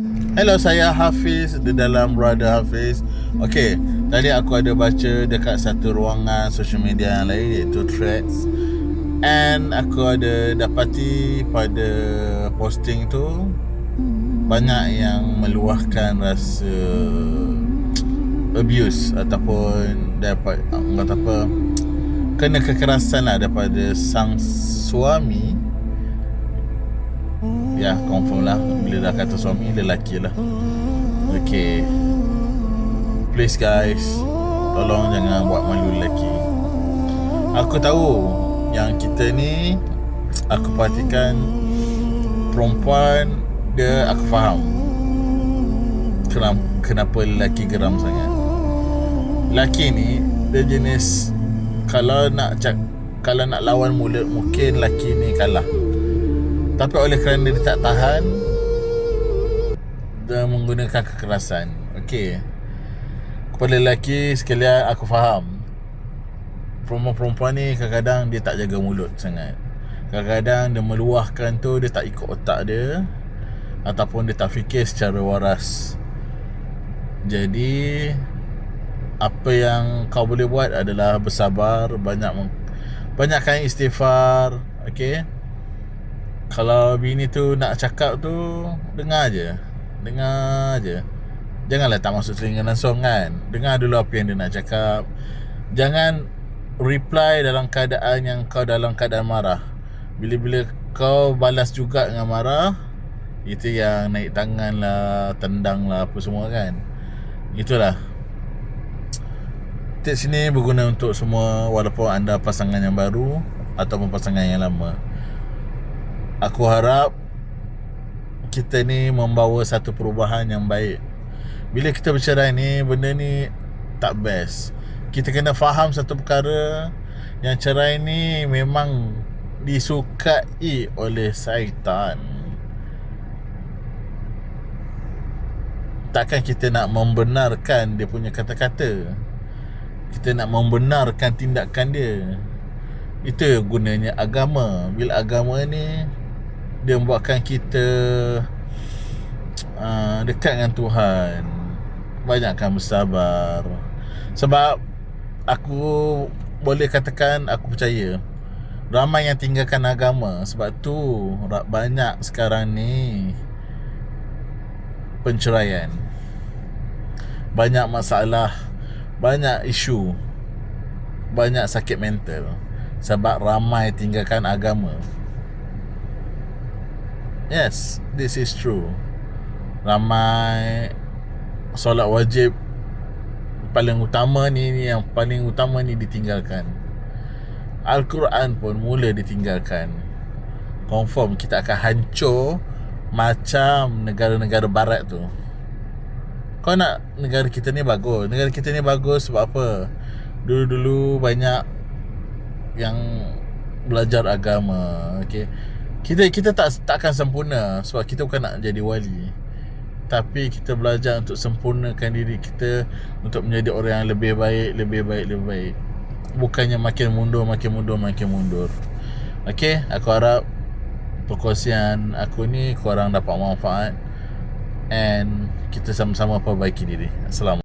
Hello, saya Hafiz di dalam Brother Hafiz. Okey, tadi aku ada baca dekat satu ruangan social media yang lain iaitu Threads. And aku ada dapati pada posting tu banyak yang meluahkan rasa abuse ataupun dapat kata apa kena kekerasan lah daripada sang suami Ya confirm lah. Bila dah kata suami Lelaki lah. Okay Please guys Tolong jangan buat malu lelaki. Aku tahu Yang kita ni Aku perhatikan Perempuan Dia aku faham. Kenapa, kenapa lelaki geram sangat. Lelaki ni Dia jenis Kalau nak cak Kalau nak lawan mulut Mungkin lelaki ni kalah tapi oleh kerana dia tak tahan Dia menggunakan kekerasan. Okey. Kepada lelaki sekalian aku faham. Perempuan-perempuan ni kadang-kadang dia tak jaga mulut sangat. Kadang-kadang dia meluahkan tu dia tak ikut otak dia Ataupun dia tak fikir secara waras. Jadi Apa yang kau boleh buat adalah bersabar Banyak Banyakkan istighfar Okay kalau bini tu nak cakap tu Dengar je. Dengar je. Janganlah tak masuk telinga langsung kan. Dengar dulu apa yang dia nak cakap. Jangan Reply dalam keadaan yang kau dalam keadaan marah. Bila-bila kau balas juga dengan marah Itu yang naik tangan lah Tendang lah apa semua kan. Itulah. Tips ini berguna untuk semua Walaupun anda pasangan yang baru Ataupun pasangan yang lama aku harap kita ni membawa satu perubahan yang baik. Bila kita bercerai ni, benda ni tak best. Kita kena faham satu perkara yang cerai ni memang disukai oleh syaitan. Takkan kita nak membenarkan dia punya kata-kata. Kita nak membenarkan tindakan dia. Itu gunanya agama. Bila agama ni dia membuatkan kita uh, dekat dengan Tuhan. Banyakkan bersabar. Sebab aku boleh katakan aku percaya ramai yang tinggalkan agama. Sebab tu banyak sekarang ni penceraian. Banyak masalah banyak isu banyak sakit mental. Sebab ramai tinggalkan agama Yes, this is true. Ramai solat wajib paling utama ni, yang paling utama ni ditinggalkan. Al-Quran pun mula ditinggalkan. Confirm kita akan hancur macam negara-negara barat tu. Kau nak negara kita ni bagus. Negara kita ni bagus sebab apa? Dulu-dulu banyak yang belajar agama, okey kita kita tak takkan sempurna sebab kita bukan nak jadi wali. Tapi kita belajar untuk sempurnakan diri kita untuk menjadi orang yang lebih baik lebih baik lebih baik. Bukannya makin mundur makin mundur makin mundur. Okey aku harap perkongsian aku ni korang dapat manfaat. And kita sama-sama perbaiki diri. Assalamualaikum